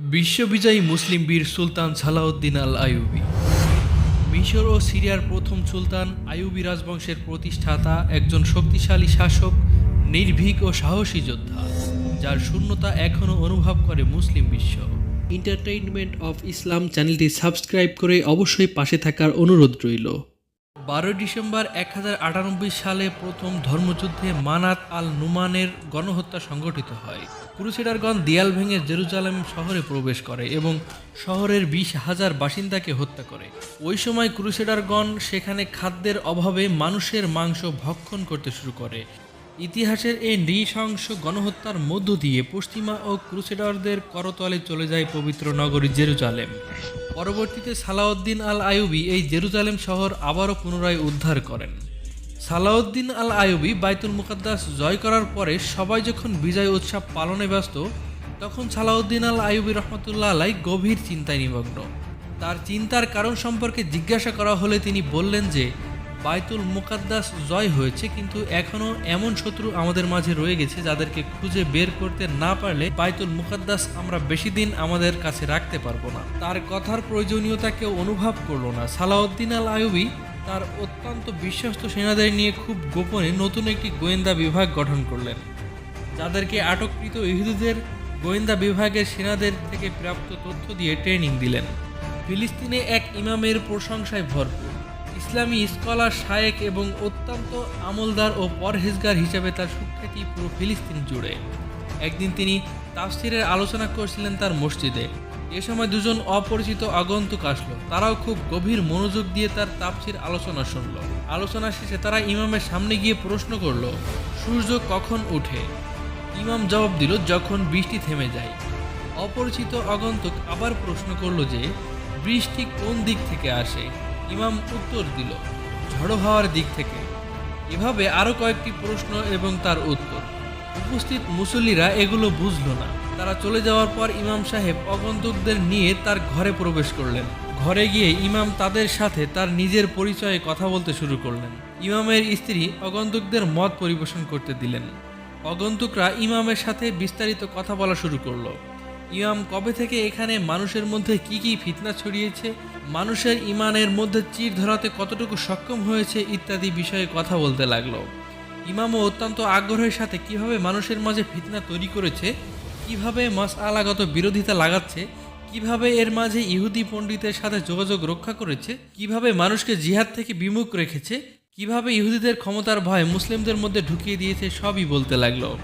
বিশ্ববিজয়ী মুসলিম বীর সুলতান সালাউদ্দিন আল আয়ুবি মিশর ও সিরিয়ার প্রথম সুলতান আয়ুবি রাজবংশের প্রতিষ্ঠাতা একজন শক্তিশালী শাসক নির্ভীক ও সাহসী যোদ্ধা যার শূন্যতা এখনও অনুভব করে মুসলিম বিশ্ব। এন্টারটেইনমেন্ট অফ ইসলাম চ্যানেলটি সাবস্ক্রাইব করে অবশ্যই পাশে থাকার অনুরোধ রইল। বারোই ডিসেম্বর এক হাজার আটানব্বই সালে প্রথম ধর্মযুদ্ধে মানাত আল নুমানের গণহত্যা সংঘটিত হয়। ক্রুসেডারগণ দেয়াল ভেঙে জেরুজালেম শহরে প্রবেশ করে এবং শহরের বিশ হাজার বাসিন্দাকে হত্যা করে। ওই সময় ক্রুসেডারগণ সেখানে খাদ্যের অভাবে মানুষের মাংস ভক্ষণ করতে শুরু করে। ইতিহাসের এই নৃশংস গণহত্যার মধ্য দিয়ে পশ্চিমা ও ক্রুসেডারদের করতলে চলে যায় পবিত্র নগরী জেরুজালেম। পরবর্তীতে সালাউদ্দিন আল আয়ুবি এই জেরুজালেম শহর আবারও পুনরায় উদ্ধার করেন। সালাউদ্দিন আল আইয়ুবী বাইতুল মুকাদ্দাস জয় করার পরে সবাই যখন বিজয় উৎসব পালনে ব্যস্ত, তখন সালাউদ্দিন আল আইয়ুবী রহমতুল্লাহ আলাই গভীর চিন্তায় নিমগ্ন। তার চিন্তার কারণ সম্পর্কে জিজ্ঞাসা করা হলে তিনি বললেন যে, বাইতুল মুকাদ্দাস জয় হয়েছে কিন্তু এখনও এমন শত্রু আমাদের মাঝে রয়ে গেছে যাদেরকে খুঁজে বের করতে না পারলে বাইতুল মুকাদ্দাস আমরা বেশি দিন আমাদের কাছে রাখতে পারব না। তার কথার প্রয়োজনীয়তা কেউ অনুভব করল না। সালাউদ্দিন আল আইয়ুবী তার অত্যন্ত বিশ্বস্ত সেনাদের নিয়ে খুব গোপনে নতুন একটি গোয়েন্দা বিভাগ গঠন করলেন। যাদেরকে আটককৃত ইহুদিদের গোয়েন্দা বিভাগের সেনাদের থেকে প্রাপ্ত তথ্য দিয়ে ট্রেনিং দিলেন। ফিলিস্তিনে এক ইমামের প্রশংসায় ভরপুর। ইসলামী স্কলার শায়েক এবং অত্যন্ত আমলদার ও পরহেজগার হিসেবে তার সুখ্যাতি পুরো ফিলিস্তিন জুড়ে। একদিন তিনি তাফসিরের আলোচনা করছিলেন তার মসজিদে। এ সময় দুজন অপরিচিত আগন্তুক আসলো। তারাও খুব গভীর মনোযোগ দিয়ে তার তাফসির আলোচনা শুনল। আলোচনা শেষে তারা ইমামের সামনে গিয়ে প্রশ্ন করল, সূর্য কখন ওঠে? ইমাম জবাব দিল, যখন বৃষ্টি থেমে যায়। অপরিচিত আগন্তুক আবার প্রশ্ন করল যে, বৃষ্টি কোন দিক থেকে আসে? ইমাম উত্তর দিল, ঝড়ো হওয়ার দিক থেকে। এভাবে আরও কয়েকটি প্রশ্ন এবং তার উত্তর। উপস্থিত মুসল্লিরা এগুলো বুঝলো না। তারা চলে যাওয়ার পর ইমাম সাহেব অগন্তুকদের নিয়ে তার ঘরে প্রবেশ করলেন। ঘরে গিয়ে ইমাম তাদের সাথে তার নিজের পরিচয়ে কথা বলতে শুরু করলেন। ইমামের স্ত্রী অগন্তুকদের মত পরিবেশন করতে দিলেন। অগন্তুকরা ইমামের সাথে বিস্তারিত কথা বলা শুরু করল। ইমাম কবে থেকে এখানে মানুষের মধ্যে কি কি ফিতনা ছড়িয়েছে, মানুষের ইমানের মধ্যে চির ধরাতে কতটুকু সক্ষম হয়েছে ইত্যাদি বিষয়ে কথা বলতে লাগল। ইমামও অত্যন্ত আগ্রহের সাথে কীভাবে মানুষের মাঝে ফিতনা তৈরি করেছে কীভাবে মাস আলাগত বিরোধিতা লাগাচ্ছে, কীভাবে এর মাঝে ইহুদি পণ্ডিতের সাথে যোগাযোগ রক্ষা করেছে, কীভাবে মানুষকে জিহাদ থেকে বিমুখ রেখেছে, কীভাবে ইহুদিদের ক্ষমতার ভয় মুসলিমদের মধ্যে ঢুকিয়ে দিয়েছে সবই বলতে লাগল।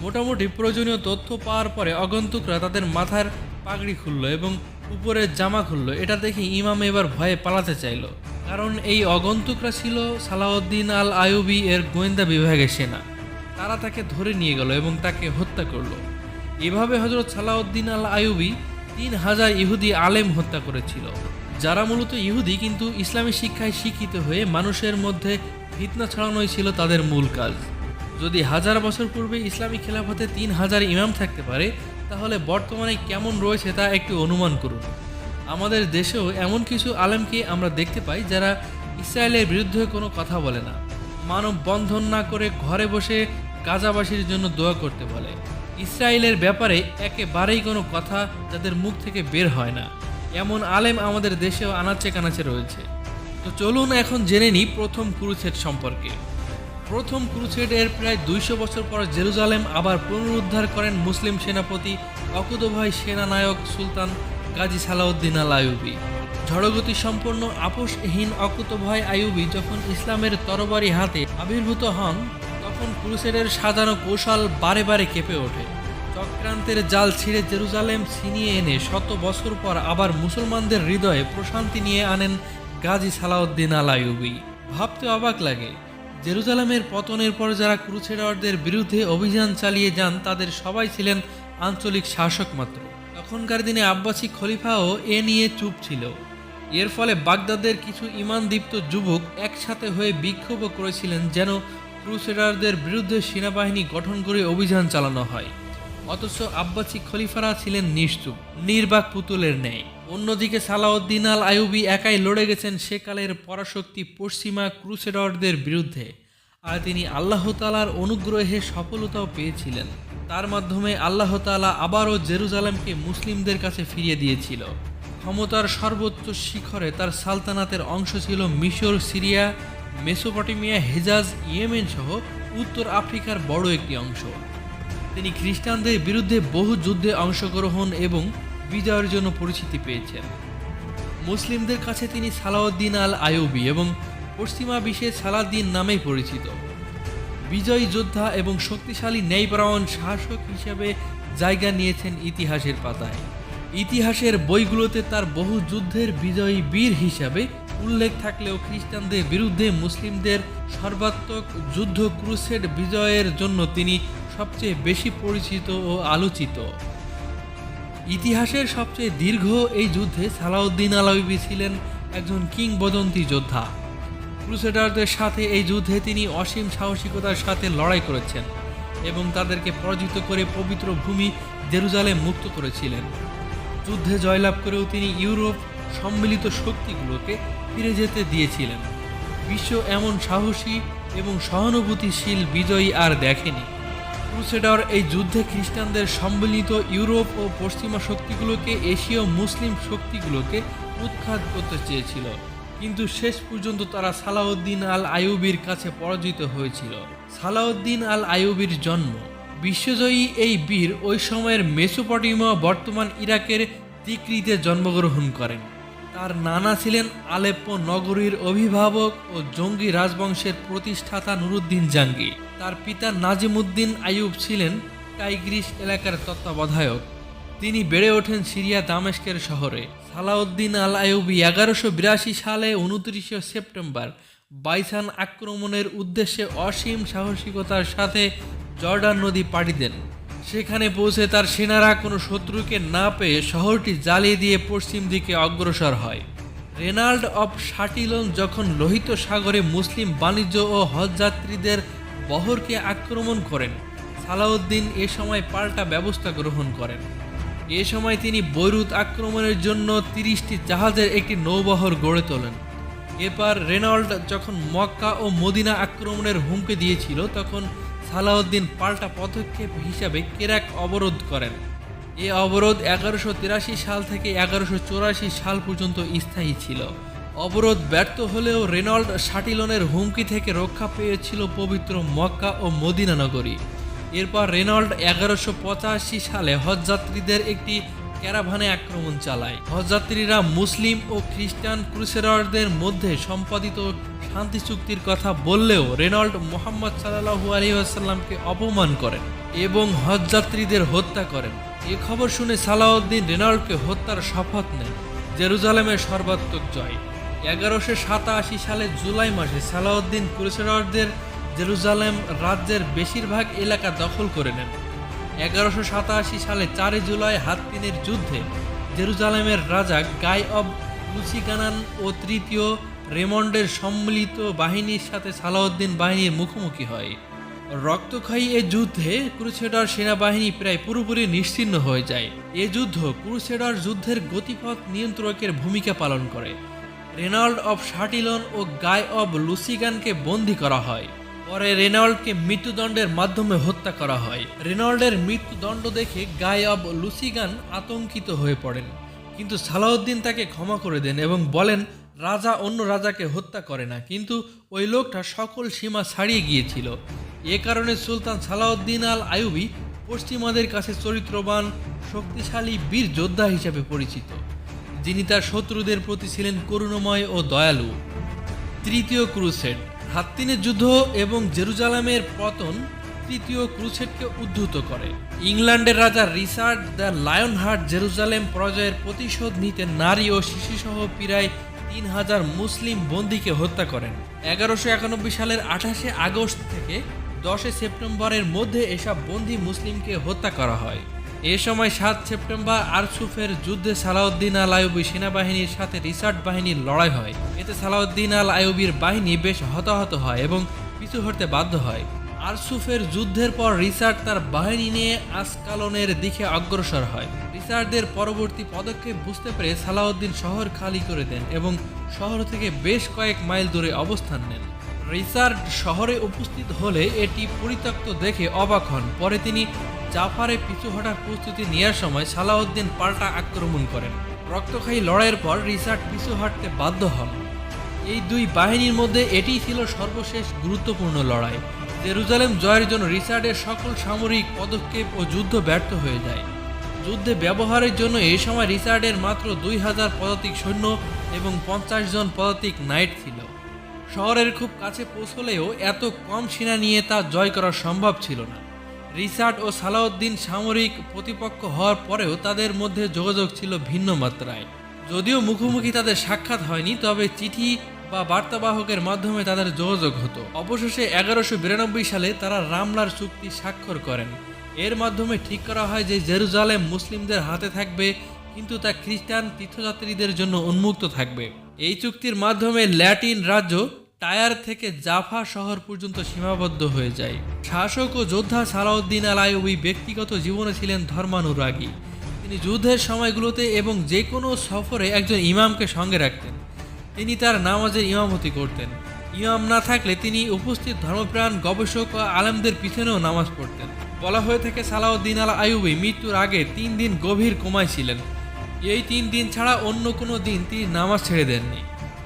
মোটামুটি প্রয়োজনীয় তথ্য পাওয়ার পরে আগন্তুকরা তাদের মাথার পাগড়ি খুললো এবং উপরের জামা খুললো। এটা দেখে ইমাম এবার ভয়ে পালাতে চাইলো। কারণ এই অগন্তুকরা ছিল সালাউদ্দিন আল আয়ুবি এর গোয়েন্দা বিভাগের সেনা। তারা তাকে ধরে নিয়ে গেল এবং তাকে হত্যা করল। এভাবে হজরত সালাউদ্দিন আল আয়ুবি তিন হাজার ইহুদি আলেম হত্যা করেছিল। যারা মূলত ইহুদি কিন্তু ইসলামী শিক্ষায় শিক্ষিত হয়ে মানুষের মধ্যে ফিতনা ছড়ানোই ছিল তাদের মূল কাজ। যদি হাজার বছর পূর্বে ইসলামী খেলাফতে তিন হাজার ইমাম থাকতে পারে, তাহলে বর্তমানে কেমন রয়েছে তা একটু অনুমান করুন। আমাদের দেশেও এমন কিছু আলেমকে আমরা দেখতে পাই যারা ইসরায়েলের বিরুদ্ধে কোনো কথা বলে না। মানব বন্ধন না করে ঘরে বসে গাজাবাসীর জন্য দোয়া করতে বলে। ইসরায়েলের ব্যাপারে একেবারেই কোনো কথা যাদের মুখ থেকে বের হয় না। এমন আলেম আমাদের দেশেও আনাচে কানাচে রয়েছে। তো চলুন এখন জেনে নিই প্রথম কুরুছেদ সম্পর্কে। প্রথম ক্রুসেডের প্রায় দুইশো বছর পর জেরুজালেম আবার পুনরুদ্ধার করেন মুসলিম সেনাপতি অকুতভাই সেনানায়ক সুলতান গাজী সালাউদ্দিন আল আয়ুবি ঝড়গতি সম্পন্ন আপোষহীন অকুতভয় আয়ুবী যখন ইসলামের তরবারি হাতে আবির্ভূত হন তখন ক্রুসেডের সাজানো কৌশল বারে বারে কেঁপে ওঠে। চক্রান্তের জাল ছিঁড়ে জেরুজালেম ছিনিয়ে এনে শত বছর পর আবার মুসলমানদের হৃদয়ে প্রশান্তি নিয়ে আনেন গাজী সালাউদ্দিন আল আয়ুবী ভাবতে অবাক লাগে, জেরুজালেমের পতনের পর যারা ক্রুছেডারদের বিরুদ্ধে অভিযান চালিয়ে যান, তাদের সবাই ছিলেন আঞ্চলিক শাসক মাত্র। তখনকার দিনে আব্বাসী খলিফাও এ নিয়ে চুপ ছিল। এর ফলে বাগদাদের কিছু ইমানদীপ্ত যুবক একসাথে হয়ে বিক্ষোভ করেছিলেন যেন ক্রুসেডারদের বিরুদ্ধে সেনাবাহিনী গঠন করে অভিযান চালানো হয়। অথচ আব্বাসী খলিফারা ছিলেন নিশ্চুপ, নির্বাক পুতুলের ন্যায়। অন্যদিকে সালাউদ্দিন আল আইয়ুবী একাই লড়ে গেছেন সেকালের পরাশক্তি পশ্চিমা ক্রুসেডারদের বিরুদ্ধে। আর তিনি আল্লাহ তালার অনুগ্রহে সফলতাও পেয়েছিলেন। তার মাধ্যমে আল্লাহ তাআলা আবারও জেরুজালেমকে মুসলিমদের কাছে ফিরিয়ে দিয়েছিল। ক্ষমতার সর্বোচ্চ শিখরে তার সালতানাতের অংশ ছিল মিশর, সিরিয়া মেসোপটেমিয়া, হেজাজ, ইয়েমেন সহ উত্তর আফ্রিকার বড় একটি অংশ। তিনি খ্রিস্টানদের বিরুদ্ধে বহু যুদ্ধে অংশগ্রহণ এবং বিজয়ের জন্য পরিচিতি পেয়েছেন। মুসলিমদের কাছে তিনি সালাউদ্দিন আল আয়ুবি এবং পশ্চিমা বিশ্বে সালাদ্দিন নামেই পরিচিত। বিজয়ী যোদ্ধা এবং শক্তিশালী ন্যায়পরায়ণ শাসক হিসেবে জায়গা নিয়েছেন ইতিহাসের পাতায়। ইতিহাসের বইগুলোতে তার বহু যুদ্ধের বিজয়ী বীর হিসাবে উল্লেখ থাকলেও খ্রিস্টানদের বিরুদ্ধে মুসলিমদের সর্বাত্মক যুদ্ধ ক্রুসেড বিজয়ের জন্য তিনি সবচেয়ে বেশি পরিচিত ও আলোচিত। ইতিহাসের সবচেয়ে দীর্ঘ এই যুদ্ধে সালাউদ্দিন আলাউবি ছিলেন একজন কিংবদন্তি যোদ্ধা। ক্রুসেডারদের সাথে এই যুদ্ধে তিনি অসীম সাহসিকতার সাথে লড়াই করেছেন এবং তাদেরকে পরাজিত করে পবিত্র ভূমি জেরুজালেম মুক্ত করেছিলেন। যুদ্ধে জয়লাভ করেও তিনি ইউরোপ সম্মিলিত শক্তিগুলোকে ফিরে যেতে দিয়েছিলেন। বিশ্ব এমন সাহসী এবং সহানুভূতিশীল বিজয়ী আর দেখেনি। ক্রুসেডার এই যুদ্ধে খ্রিস্টানদের সম্মিলিত ইউরোপ ও পশ্চিমা শক্তিগুলোকে, এশীয় মুসলিম শক্তিগুলোকে উৎখাত করতে চেয়েছিল। কিন্তু শেষ পর্যন্ত তারা সালাউদ্দিন আল আইয়ুবির কাছে পরাজিত হয়েছিল। সালাউদ্দিন আল আয়ুবির জন্ম। বিশ্বজয়ী এই বীর ওই সময়ের মেসোপটেমিয়া বর্তমান ইরাকের তিকরিতে জন্মগ্রহণ করেন। তার নানা ছিলেন আলেপ্পো নগরীর অভিভাবক ও জঙ্গি রাজবংশের প্রতিষ্ঠাতা নুরুদ্দিন জাঙ্গি। তার পিতা নাজিমুদ্দিন আইয়ুব ছিলেন টাইগ্রিস এলাকার তত্ত্বাবধায়ক। তিনি বেড়ে ওঠেন সিরিয়া দামেস্কের শহরে। সালাউদ্দিন আল আইয়ুবি এগারোশো বিরাশি সালে উনত্রিশে সেপ্টেম্বর বাইসান আক্রমণের উদ্দেশ্যে অসীম সাহসিকতার সাথে জর্ডান নদী পাড়ি দেন। সেখানে পৌঁছে তার সেনারা কোনো শত্রুকে না পেয়ে শহরটি জ্বালিয়ে দিয়ে পশ্চিম দিকে অগ্রসর হয়। রেনাল্ড অফ শাটিলন যখন লোহিত সাগরে মুসলিম বাণিজ্য ও হজযাত্রীদের বহরকে আক্রমণ করেন, সালাউদ্দিন এ সময় পাল্টা ব্যবস্থা গ্রহণ করেন। এ সময় তিনি বৈরুত আক্রমণের জন্য তিরিশটি জাহাজের একটি নৌবহর গড়ে তোলেন। এরপর রেনল্ড যখন মক্কা ও মদিনা আক্রমণের হুমকি দিয়েছিল, তখন সালাউদ্দিন পাল্টা পদক্ষেপ হিসাবে কেরাক অবরোধ করেন। এ অবরোধ এগারোশো তিরাশি সাল থেকে এগারোশো চৌরাশি সাল পর্যন্ত স্থায়ী ছিল। অবরোধ ব্যর্থ হলেও রেনল্ড শাটিলনের হুমকি থেকে রক্ষা পেয়েছিল পবিত্র মক্কা ও মদিনা নগরী। এরপর রেনল্ড এগারোশো পঁচাশি সালে হজযাত্রীদের একটি ক্যারাভানে আক্রমণ চালায়। হজযাত্রীরা মুসলিম ও খ্রিস্টান ক্রুসেডারদের মধ্যে সম্পাদিত শান্তি চুক্তির কথা বললেও রেনল্ড মোহাম্মদ সাল্লাহু আলহিহাসাল্লামকে অপমান করেন এবং হজযাত্রীদের হত্যা করেন। এ খবর শুনে সালাউদ্দিন রেনল্ডকে হত্যার শপথ নেন। জেরুজালেমের সর্বাত্মক জয়। এগারোশো সাতাশি সালে জুলাই মাসে সালাউদ্দিন ক্রুসেডারদের জেরুজালেম রাজ্যের বেশিরভাগ এলাকা দখল করে নেন। এগারোশো সাতাশি সালে চারই জুলাই হাততিনের যুদ্ধে জেরুজালেমের রাজা গাই অব লুসিগানান ও তৃতীয় রেমন্ডের সম্মিলিত বাহিনীর সাথে সালাউদ্দিন বাহিনীর মুখোমুখি হয়। রক্তক্ষয়ী এ যুদ্ধে ক্রুসেডার সেনাবাহিনী প্রায় পুরোপুরি নিশ্চিহ্ন হয়ে যায়। এ যুদ্ধ ক্রুসেডার যুদ্ধের গতিপথ নিয়ন্ত্রকের ভূমিকা পালন করে। রেনাল্ড অব শাটিলন ও গায় অব লুসিগানকে বন্দী করা হয়। পরে রেনল্ডকে মৃত্যুদণ্ডের মাধ্যমে হত্যা করা হয়। রেনল্ডের মৃত্যুদণ্ড দেখে গায় অব লুসিগান আতঙ্কিত হয়ে পড়েন। কিন্তু সালাউদ্দিন তাকে ক্ষমা করে দেন এবং বলেন রাজা অন্য রাজাকে হত্যা করে না, কিন্তু ওই লোকটা সকল সীমা ছাড়িয়ে গিয়েছিল। এ কারণে সুলতান সালাউদ্দিন আল আয়ুবি পশ্চিমাদের কাছে চরিত্রবান, শক্তিশালী বীর যোদ্ধা হিসেবে পরিচিত। যিনি তার শত্রুদের প্রতি ছিলেন করুণময় ও দয়ালু। তৃতীয় ক্রুসেড, হাত্তিনের যুদ্ধ এবং জেরুজালেমের পতন তৃতীয় ক্রুসেডকে উদ্ধৃত করে। ইংল্যান্ডের রাজা Richard the lion heart Jerusalem পরাজয়ের প্রতিশোধ নিতে নারী ও শিশুসহ প্রায় তিন হাজার মুসলিম বন্দীকে হত্যা করেন। এগারোশো একানব্বই সালের আঠাশে আগস্ট থেকে দশে সেপ্টেম্বরের মধ্যে এসব বন্দী মুসলিমকে হত্যা করা হয়। এ সময় সাত সেপ্টেম্বর আরসুফের যুদ্ধে সালাউদ্দিন আল আইয়ুবি সেনাবাহিনীর সাথে রিসার্ট বাহিনীর লড়াই হয়। এতে সালাউদ্দিন আল আইয়ুবির বাহিনী বেশ হতাহত হয় এবং পিছু হটতে বাধ্য হয়। আরসুফের যুদ্ধের পর রিসার্ট তার বাহিনী নিয়ে আসকালনের দিকে অগ্রসর হয়। রিসার্টদের পরবর্তী পদক্ষেপ বুঝতে পেরে সালাউদ্দিন শহর খালি করে দেন এবং শহর থেকে বেশ কয়েক মাইল দূরে অবস্থান নেন। রিচার্ড শহরে উপস্থিত হলে এটি পরিত্যক্ত দেখে অবাক হন। পরে তিনি জাফারে পিছু হটার প্রস্তুতি নেওয়ার সময় সালাউদ্দিন পাল্টা আক্রমণ করেন। রক্তক্ষয়ী লড়াইয়ের পর রিচার্ড পিছু হাঁটতে বাধ্য হন। এই দুই বাহিনীর মধ্যে এটিই ছিল সর্বশেষ গুরুত্বপূর্ণ লড়াই। জেরুজালেম জয়ের জন্য রিচার্ডের সকল সামরিক পদক্ষেপ ও যুদ্ধ ব্যর্থ হয়ে যায়। যুদ্ধে ব্যবহারের জন্য এই সময় রিচার্ডের মাত্র দুই হাজার পদাতিক সৈন্য এবং পঞ্চাশ জন পদাতিক নাইট ছিল। শহরের খুব কাছে পৌঁছলেও এত কম সেনা নিয়ে তা জয় করা সম্ভব ছিল না। রিচার্ড ও সালাউদ্দিন সামরিক প্রতিপক্ষ হওয়ার পরেও তাদের মধ্যে যোগাযোগ ছিল ভিন্ন মাত্রায়। যদিও মুখোমুখি তাদের সাক্ষাৎ হয়নি, তবে চিঠি বা বার্তাবাহকের মাধ্যমে তাদের যোগাযোগ হতো। অবশেষে এগারোশো বিরানব্বই সালে তারা রামলার চুক্তি স্বাক্ষর করেন। এর মাধ্যমে ঠিক করা হয় যে জেরুজালেম মুসলিমদের হাতে থাকবে, কিন্তু তা খ্রিস্টান তীর্থযাত্রীদের জন্য উন্মুক্ত থাকবে। এই চুক্তির মাধ্যমে ল্যাটিন রাজ্য টায়ার থেকে জাফা শহর পর্যন্ত সীমাবদ্ধ হয়ে যায়। শাসক ও যোদ্ধা সালাউদ্দিন আল আইয়ুবী ব্যক্তিগত জীবনে ছিলেন ধর্মানুরাগী। তিনি যুদ্ধের সময়গুলোতে এবং যে কোনো সফরে একজন ইমামকে সঙ্গে রাখতেন। তিনি তার নামাজের ইমামতি করতেন। ইমাম না থাকলে তিনি উপস্থিত ধর্মপ্রাণ, গবেষক ও আলেমদের পিছনেও নামাজ পড়তেন। বলা হয়ে থাকে, সালাউদ্দিন আল আইয়ুবী মৃত্যুর আগে তিন দিন গভীর কোমায় ছিলেন। এই তিন দিন ছাড়া অন্য কোনো দিন তিনি নামাজ ছেড়ে দেননি।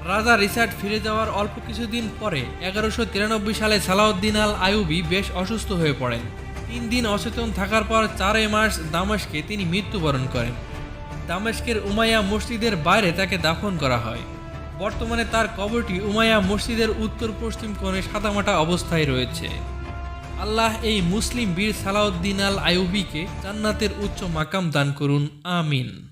রাজা রিচার্ড ফিরে যাওয়ার অল্প কিছুদিন পরে এগারোশো তিরানব্বই সালে সালাউদ্দিন আল আইয়ুবী বেশ অসুস্থ হয়ে পড়েন। তিন দিন অচেতন থাকার পর চারই মার্চ দামেশকে তিনি মৃত্যুবরণ করেন। দামেশকের উমাইয়া মসজিদের বাইরে তাকে দাফন করা হয়। বর্তমানে তার কবরটি উমায়া মসজিদের উত্তর পশ্চিম কোণে সাদামাটা অবস্থায় রয়েছে। আল্লাহ এই মুসলিম বীর সালাউদ্দিন আল আয়ুবিকে জান্নাতের উচ্চ মাকাম দান করুন, আমিন।